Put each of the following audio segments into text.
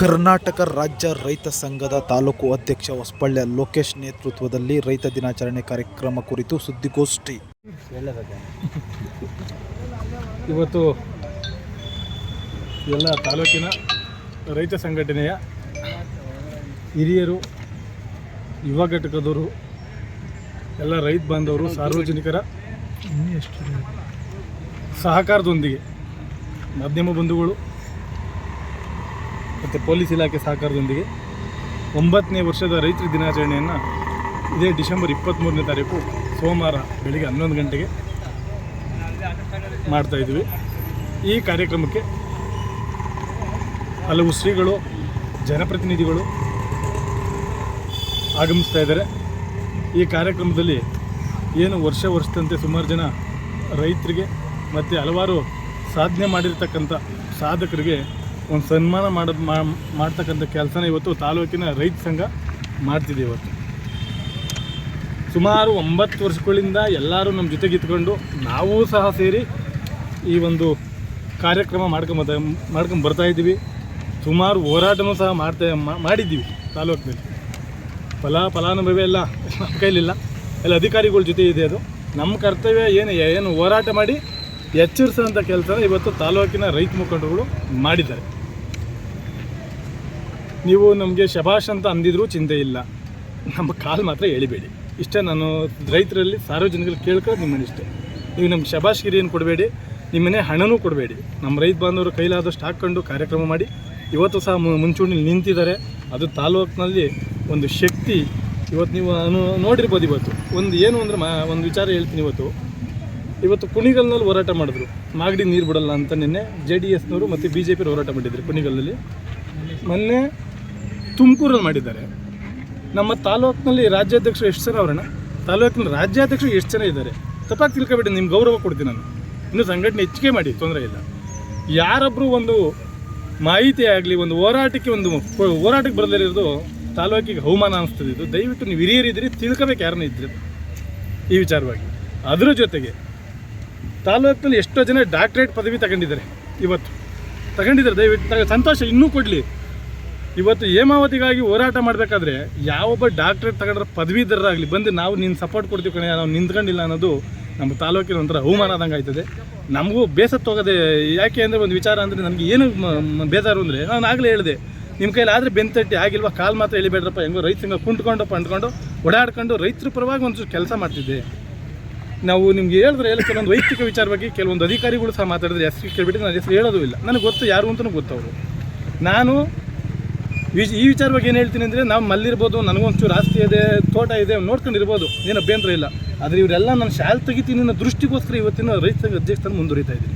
ಕರ್ನಾಟಕ ರಾಜ್ಯ ರೈತ ಸಂಘದ ತಾಲೂಕು ಅಧ್ಯಕ್ಷ ಹೊಸಪಳ್ಳ ಲೋಕೇಶ್ ನೇತೃತ್ವದಲ್ಲಿ ರೈತ ದಿನಾಚರಣೆ ಕಾರ್ಯಕ್ರಮ ಕುರಿತು ಸುದ್ದಿಗೋಷ್ಠಿ. ಇವತ್ತು ಎಲ್ಲ ತಾಲೂಕಿನ ರೈತ ಸಂಘಟನೆಯ ಹಿರಿಯರು, ಯುವ ಘಟಕದವರು, ಎಲ್ಲ ರೈತ ಬಾಂಧವರು, ಸಾರ್ವಜನಿಕರ ಸಹಕಾರದೊಂದಿಗೆ ಮಾಧ್ಯಮ ಬಂಧುಗಳು ಮತ್ತು ಪೊಲೀಸ್ ಇಲಾಖೆ ಸಹಕಾರದೊಂದಿಗೆ ಒಂಬತ್ತನೇ ವರ್ಷದ ರೈತರ ದಿನಾಚರಣೆಯನ್ನು ಇದೇ ಡಿಸೆಂಬರ್ ಇಪ್ಪತ್ತ್ಮೂರನೇ ತಾರೀಕು ಸೋಮವಾರ ಬೆಳಿಗ್ಗೆ ಹನ್ನೊಂದು ಗಂಟೆಗೆ ಮಾಡ್ತಾ ಇದ್ವಿ. ಈ ಕಾರ್ಯಕ್ರಮಕ್ಕೆ ಹಲವು ಶ್ರೀಗಳು, ಜನಪ್ರತಿನಿಧಿಗಳು ಆಗಮಿಸ್ತಾ ಇದ್ದಾರೆ. ಈ ಕಾರ್ಯಕ್ರಮದಲ್ಲಿ ಏನು ವರ್ಷ ವರ್ಷದಂತೆ ಸುಮಾರು ಜನ ರೈತರಿಗೆ ಮತ್ತು ಹಲವಾರು ಸಾಧನೆ ಮಾಡಿರ್ತಕ್ಕಂಥ ಸಾಧಕರಿಗೆ ಒಂದು ಸನ್ಮಾನ ಮಾಡ ಮಾ- ಮಾಡ್ತಕ್ಕಂಥ ಕೆಲಸನ ಇವತ್ತು ತಾಲೂಕಿನ ರೈತ ಸಂಘ ಮಾಡ್ತಿದೆ ಇವತ್ತು. ಸುಮಾರು ಒಂಬತ್ತು ವರ್ಷಗಳಿಂದ ಎಲ್ಲರೂ ನಮ್ಮ ಜೊತೆಗಿತ್ಕೊಂಡು ನಾವೂ ಸಹ ಸೇರಿ ಈ ಒಂದು ಕಾರ್ಯಕ್ರಮ ಮಾಡ್ಕೊಂಬತ್ತ ಮಾಡ್ಕೊಂಡು ಬರ್ತಾ ಇದ್ದೀವಿ. ಸುಮಾರು ಹೋರಾಟನೂ ಸಹ ಮಾಡ್ತಾ ಮಾಡಿದ್ದೀವಿ ತಾಲೂಕಿನಲ್ಲಿ. ಫಲ ಫಲಾನುಭವಿ ಎಲ್ಲ ಕೈಲಿಲ್ಲ. ಎಲ್ಲ ಅಧಿಕಾರಿಗಳ ಜೊತೆ ಇದೆ ಅದು. ನಮ್ಮ ಕರ್ತವ್ಯ ಏನು? ಏನು ಹೋರಾಟ ಮಾಡಿ ಎಚ್ಚರಿಸುವಂಥ ಕೆಲಸನ ಇವತ್ತು ತಾಲೂಕಿನ ರೈತ ಮುಖಂಡರುಗಳು ಮಾಡಿದ್ದಾರೆ. ನೀವು ನಮಗೆ ಶಬಾಷ್ ಅಂತ ಅಂದಿದ್ರೂ ಚಿಂತೆ ಇಲ್ಲ. ನಮ್ಮ ಕಾಲು ಮಾತ್ರ ಎಳಿಬೇಡಿ ಇಷ್ಟೇ ನಾನು ರೈತರಲ್ಲಿ ಸಾರ್ವಜನಿಕರು ಕೇಳ್ಕೊಳ್ಳೋದು ನಿಮ್ಮನ್ನ ಇಷ್ಟ. ನೀವು ನಮ್ಗೆ ಶಭಾಷ್ಗಿರಿಯನ್ನು ಕೊಡಬೇಡಿ ನಿಮ್ಮನೆ ಹಣನೂ ಕೊಡಬೇಡಿ. ನಮ್ಮ ರೈತ ಬಾಂಧವರು ಕೈಲಾದಷ್ಟು ಹಾಕ್ಕೊಂಡು ಕಾರ್ಯಕ್ರಮ ಮಾಡಿ, ಇವತ್ತು ಸಹ ಮುಂಚೂಣಿಲಿ ನಿಂತಿದ್ದಾರೆ. ಅದು ತಾಲೂಕಿನಲ್ಲಿ ಒಂದು ಶಕ್ತಿ. ಇವತ್ತು ನೀವು ನಾನು ನೋಡಿರ್ಬೋದು ಇವತ್ತು. ಒಂದು ಏನು ಅಂದರೆ ಮಾ ಒಂದು ವಿಚಾರ ಹೇಳ್ತೀನಿ ಇವತ್ತು. ಇವತ್ತು ಕುಣಿಗಲ್ನಲ್ಲಿ ಹೋರಾಟ ಮಾಡಿದ್ರು. ಮಾಗಡಿ ನೀರು ಬಿಡಲ್ಲ ಅಂತ ನಿನ್ನೆ ಜೆ ಡಿ ಎಸ್ನವರು ಮತ್ತು ಬಿ ಜೆ ಪಿ ಹೋರಾಟ ಮಾಡಿದ್ರು ಕುಣಿಗಲ್ನಲ್ಲಿ ಮೊನ್ನೆ ತುಮಕೂರಲ್ಲಿ ಮಾಡಿದ್ದಾರೆ. ನಮ್ಮ ತಾಲೂಕಿನಲ್ಲಿ ರಾಜ್ಯಾಧ್ಯಕ್ಷರು ಎಷ್ಟು ಜನ ಅವರಣ್ಣ ತಾಲೂಕಿನ ರಾಜ್ಯಾಧ್ಯಕ್ಷರು ಎಷ್ಟು ಜನ ಇದ್ದಾರೆ? ತಪ್ಪಾಗಿ ತಿಳ್ಕೊಬೇಡಿ ನಿಮ್ಮ ಗೌರವ ಕೊಡ್ತೀನಿ ನಾನು. ಇನ್ನು ಸಂಘಟನೆ ಹೆಚ್ಚಿಗೆ ಮಾಡಿ, ತೊಂದರೆ ಇಲ್ಲ. ಯಾರೊಬ್ಬರು ಒಂದು ಮಾಹಿತಿ ಆಗಲಿ, ಒಂದು ಹೋರಾಟಕ್ಕೆ ಒಂದು ಹೋರಾಟಕ್ಕೆ ಬರದಿರೋದು ತಾಲೂಕಿಗೆ ಅವಮಾನ ಅನಿಸ್ತದೆ ಇದು. ದಯವಿಟ್ಟು ನೀವು ಹಿರಿಯರಿದ್ದೀರಿ ತಿಳ್ಕೊಬೇಕು ಯಾರನ್ನ ಇದ್ದರೆ. ಈ ವಿಚಾರವಾಗಿ. ಅದರ ಜೊತೆಗೆ ತಾಲೂಕಿನಲ್ಲಿ ಎಷ್ಟೋ ಜನ ಡಾಕ್ಟ್ರೇಟ್ ಪದವಿ ತಗೊಂಡಿದ್ದಾರೆ ಇವತ್ತು. ತಗೊಂಡಿದ್ದಾರೆ, ದಯವಿಟ್ಟು ಸಂತೋಷ ಇನ್ನೂ ಕೊಡಲಿ. ಇವತ್ತು ಹೇಮಾವತಿಗಾಗಿ ಹೋರಾಟ ಮಾಡಬೇಕಾದ್ರೆ ಯಾವೊಬ್ಬ ಡಾಕ್ಟ್ರೇಟ್ ತಗೊಂಡ್ರೆ ಪದವೀಧರರಾಗಲಿ ಬಂದು ನಾವು ನಿನ್ನ ಸಪೋರ್ಟ್ ಕೊಡ್ತೀವಿ ಕಣೆ, ನಾವು ನಿಂತ್ಕೊಂಡಿಲ್ಲ ಅನ್ನೋದು ನಮ್ಮ ತಾಲೂಕಿನ ಒಂಥರ ಅವಮಾನ ಆದಂಗೆ ಆಯ್ತದೆ. ನಮಗೂ ಬೇಸತ್ತೋಗದೆ ಯಾಕೆ ಅಂದರೆ ಒಂದು ವಿಚಾರ ಅಂದರೆ ನನಗೆ ಏನು ಬೇಜಾರು ಅಂದರೆ ನಾನು ಆಗಲೇ ಹೇಳಿದೆ ನಿಮ್ಮ ಕೈಲಿ ಆದರೆ ಬೆಂತಟ್ಟಿ ಆಗಿಲ್ವಾ, ಕಾಲು ಮಾತ್ರ ಎಳಿಬೇಡ್ರಪ್ಪ, ಹೆಂಗೋ ರೈತ ಸಂಘ ಕುಂಟ್ಕೊಂಡು ಪಂಡ್ಕೊಂಡು ಓಡಾಡ್ಕೊಂಡು ರೈತರ ಪರವಾಗಿ ಒಂದು ಕೆಲಸ ಮಾಡ್ತಿದ್ದೆ. ನಾವು ನಿಮ್ಗೆ ಹೇಳಿದ್ರೆ ಹೇಳಿ, ಕೆಲವೊಂದು ವೈಯಕ್ತಿಕ ವಿಚಾರ ಬಗ್ಗೆ ಕೆಲವೊಂದು ಅಧಿಕಾರಿಗಳು ಸಹ ಮಾತಾಡಿದ್ರೆ ಹೆಸರು ಕೇಳ್ಬಿಟ್ಟು ನಾನು ಹೆಸರು ಹೇಳೋದು ಇಲ್ಲ. ನನಗೆ ಗೊತ್ತು, ಯಾರು ಅಂತಲೂ ಗೊತ್ತವರು ನಾನು ಈ ಬಗ್ಗೆ ಏನು ಹೇಳ್ತೀನಿ ಅಂದರೆ ನಾವು ಮಲ್ಲಿರ್ಬೋದು, ನನಗೊಂಚೂರು ಆಸ್ತಿ ಇದೆ, ತೋಟ ಇದೆ ನೋಡ್ಕೊಂಡಿರ್ಬೋದು. ಏನು ಅಭ್ಯಂತರ ಇಲ್ಲ. ಆದರೆ ಇವರೆಲ್ಲ ನಾನು ಶಾಲೆ ತೆಗಿತೀನಿ ಅನ್ನೋ ದೃಷ್ಟಿಗೋಸ್ಕರ ಇವತ್ತಿನ ರೈತ ಅಧ್ಯಕ್ಷತನ ಅಧ್ಯಕ್ಷ ಮುಂದುವರಿತಾ ಇದ್ದೀನಿ.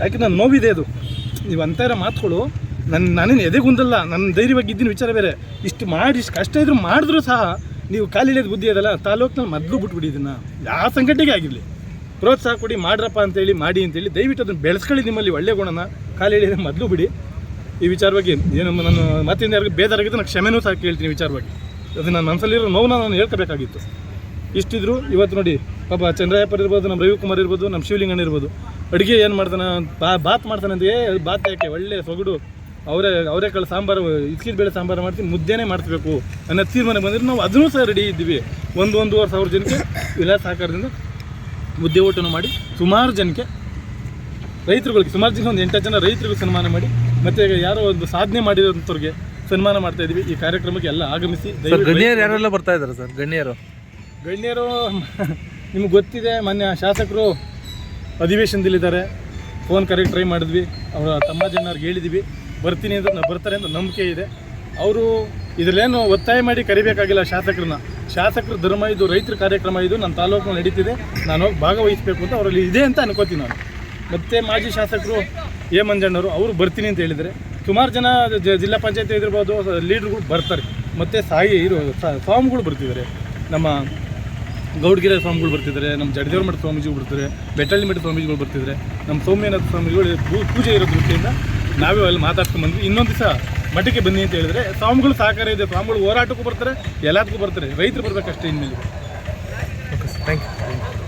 ಯಾಕೆ ನನ್ನ ನೋವಿದೆ ಅದು? ನೀವು ಅಂತ ಇರೋ ಮಾತುಗಳು ನನ್ನ ನಾನೇನು ಎದೆಗುಂದಲ್ಲ ನನ್ನ ಧೈರ್ಯವಾಗಿ ಇದ್ದೀನಿ ವಿಚಾರ ಬೇರೆ. ಇಷ್ಟು ಮಾಡಿ, ಇಷ್ಟು ಕಷ್ಟ ಇದ್ರು ಮಾಡಿದ್ರೂ ಸಹ ನೀವು ಕಾಲಿಳಿಯೋದು ಬುದ್ಧಿ ಅದಲ್ಲ ತಾಲೂಕಿನಲ್ಲಿ ಮೊದಲು ಬಿಟ್ಬಿಡಿ ಇದನ್ನು. ಯಾವ ಸಂಘಟನೆಗೆ ಆಗಿರಲಿ. ಪ್ರೋತ್ಸಾಹ ಕೊಡಿ, ಮಾಡ್ರಪ್ಪ ಅಂತೇಳಿ, ಮಾಡಿ ಅಂತೇಳಿ ದಯವಿಟ್ಟು ಅದನ್ನು ಬೆಳೆಸ್ಕೊಳ್ಳಿ ನಿಮ್ಮಲ್ಲಿ ಒಳ್ಳೆ ಗುಣನ. ಕಾಲು ಎಳೆಯೋದು ಮೊದಲು ಬಿಡಿ. ಈ ವಿಚಾರವಾಗಿ ಏನು ನಾನು ಮತ್ತಿಂದ ಯಾರಿಗೂ ಬೇಜಾರಾಗಿದ್ದು ನಾನು ಕ್ಷಮೆನೂ ಸಹ ಕೇಳ್ತೀನಿ ವಿಚಾರವಾಗಿ ಅದು ನನ್ನ ಮನಸ್ಸಲ್ಲಿರೋ ನೋವು ನಾನು ಹೇಳ್ಕೋಬೇಕಾಗಿತ್ತು. ಇಷ್ಟಿದ್ರು ಇವತ್ತು ನೋಡಿ, ಪಾಪ ಚಂದ್ರಯ್ಯಪ್ಪರ್ ಇರ್ಬೋದು, ನಮ್ಮ ರವಿಕುಮಾರ್ ಇರ್ಬೋದು, ನಮ್ಮ ಶಿವಲಿಂಗಣ್ಣ ಇರ್ಬೋದು. ಅಡುಗೆ ಏನು ಮಾಡ್ತಾನೆ? ಬಾ, ಬಾತ್ ಮಾಡ್ತಾನೆ ಅಂತ ಏ, ಬಾತ್ ಯಾಕೆ? ಒಳ್ಳೆ ಸೊಗಡು. ಅವರೇ ಅವರೇ ಕಾಳು ಸಾಂಬಾರು ಇಸ್ಕಿದ ಬೇಳೆ ಸಾಂಬಾರು ಮಾಡ್ತೀನಿ ಮುದ್ದೆನೇ ಮಾಡಿಸ್ಬೇಕು ಅನ್ನೋ ತೀರ್ಮಾನ ಬಂದರೆ ನಾವು ಅದನ್ನೂ ಸಹ ರೆಡಿ ಇದ್ದೀವಿ. ಒಂದು, ಒಂದೂವರೆ ಸಾವಿರ ಜನಕ್ಕೆ ಇಲ್ಲ ಸಹಕಾರದಿಂದ ಮುದ್ದೆ ಊಟನೂ ಮಾಡಿ ಸುಮಾರು ಜನಕ್ಕೆ ರೈತರುಗಳಿಗೆ, ಸುಮಾರು ಜನ, ಒಂದು ಎಂಟು ಜನ ರೈತರಿಗೂ ಸನ್ಮಾನ ಮಾಡಿ ಮತ್ತು ಯಾರೋ ಒಂದು ಸಾಧನೆ ಮಾಡಿರೋಂಥವ್ರಿಗೆ ಸನ್ಮಾನ ಮಾಡ್ತಾ ಇದ್ದೀವಿ ಈ ಕಾರ್ಯಕ್ರಮಕ್ಕೆ ಎಲ್ಲ ಆಗಮಿಸಿ ಗಣ್ಯರು ಯಾರೆಲ್ಲ ಬರ್ತಾ ಇದ್ದಾರೆ ಸರ್? ಗಣ್ಯರು. ಗಣ್ಯರು ನಿಮ್ಗೆ ಗೊತ್ತಿದೆ ಮೊನ್ನೆ ಶಾಸಕರು ಅಧಿವೇಶನದಲ್ಲಿದ್ದಾರೆ. ಫೋನ್ ಕರೆಕ್ಟ್ ಟ್ರೈ ಮಾಡಿದ್ವಿ. ಅವರ ತಮ್ಮ ಜನರಿಗೆ ಹೇಳಿದ್ವಿ. ಬರ್ತೀನಿ ಅಂತ ಬರ್ತಾರೆ ಅಂತ ನಂಬಿಕೆ ಇದೆ. ಅವರು ಇದರಲ್ಲೇನು ಒತ್ತಾಯ ಮಾಡಿ ಕರಿಬೇಕಾಗಿಲ್ಲ ಶಾಸಕರನ್ನ. ಶಾಸಕರ ಧರ್ಮ ಇದು ರೈತರ ಕಾರ್ಯಕ್ರಮ ಇದು ನನ್ನ ತಾಲೂಕು ನಡೀತಿದೆ. ನಾನು ಹೋಗಿ ಭಾಗವಹಿಸಬೇಕು ಅಂತ ಅವರಲ್ಲಿ ಇದೆ ಅಂತ ಅನ್ಕೋತೀನಿ ನಾನು. ಮತ್ತು ಮಾಜಿ ಶಾಸಕರು ಎ ಮಂಜಣ್ಣವರು, ಅವರು ಬರ್ತೀನಿ ಅಂತ ಹೇಳಿದರೆ ಸುಮಾರು ಜನ ಜಿಲ್ಲಾ ಪಂಚಾಯತಿ ಇದಿರ್ಬೋದು ಲೀಡ್ರುಗಳು ಬರ್ತಾರೆ. ಮತ್ತು ಸಾಯಿ ಇರೋ ಸ್ವಾಮಿಗಳು ಬರ್ತಿದ್ದಾರೆ. ನಮ್ಮ ಗೌಡ್ಗೆರೆ ಸ್ವಾಮಿಗಳು ಬರ್ತಿದ್ದಾರೆ, ನಮ್ಮ ಜಡದೇವ್ರ ಮಠ ಸ್ವಾಮೀಜಿಗಳು ಬರ್ತಾರೆ ಬೆಟ್ಟಳ್ಳಿ ಮಠ ಸ್ವಾಮೀಜಿಗಳು ಬರ್ತಿದ್ದಾರೆ. ನಮ್ಮ ಸೌಮ್ಯನಾಥ ಸ್ವಾಮಿಗಳು ಪೂಜೆ ಇರೋ ದೃಷ್ಟಿಯಿಂದ ನಾವೇ ಅಲ್ಲಿ ಮಾತಾಡ್ಕೊಂಡು ಬಂದ್ವಿ. ಇನ್ನೊಂದು ದಿವಸ ಮಠಕ್ಕೆ ಬನ್ನಿ ಅಂತ ಹೇಳಿದ್ರೆ, ಸ್ವಾಮಿಗಳು ಸಹಕಾರ ಇದೆ, ಸ್ವಾಮಿಗಳು ಹೋರಾಟಕ್ಕೂ ಬರ್ತಾರೆ, ಎಲ್ಲದಕ್ಕೂ ಬರ್ತಾರೆ. ರೈತರು ಬರ್ಬೇಕಷ್ಟೇ ಇನ್ಮೇಲೆ ಓಕೆ ಸರ್ ಥ್ಯಾಂಕ್ ಯು